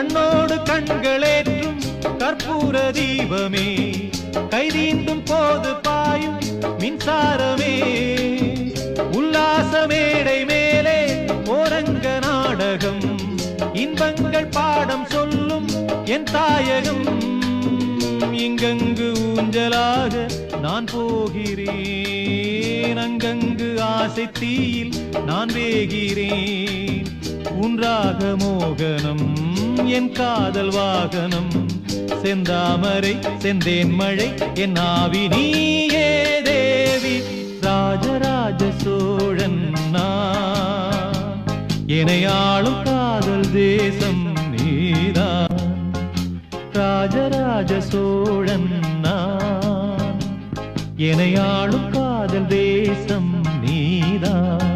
கண்ணோடு கண்களேற்றும் கற்பூர தீபமே. கைதீண்டும் போது பாயும் மின்சாரமே. உல்லாச மேடை மேலே ஓரங்க நாடகம். இன்பங்கள் பாடம் சொல்லும் என் தாயகம். இங்கங்கு ஊஞ்சலாக நான் போகிறேன். அங்கங்கு ஆசை தீயில் நான் வேகிறேன். உன்றாக மோகனம் என் காதல் வாகனம். செந்தாமரை செந்தேன் மழை என் ஆவி நீயே தேவி. ராஜராஜ சோழன் இணையாளும் காதல் தேசம் நீதா. ராஜராஜ சோழன் இணையாளும் காதல் தேசம் நீதான்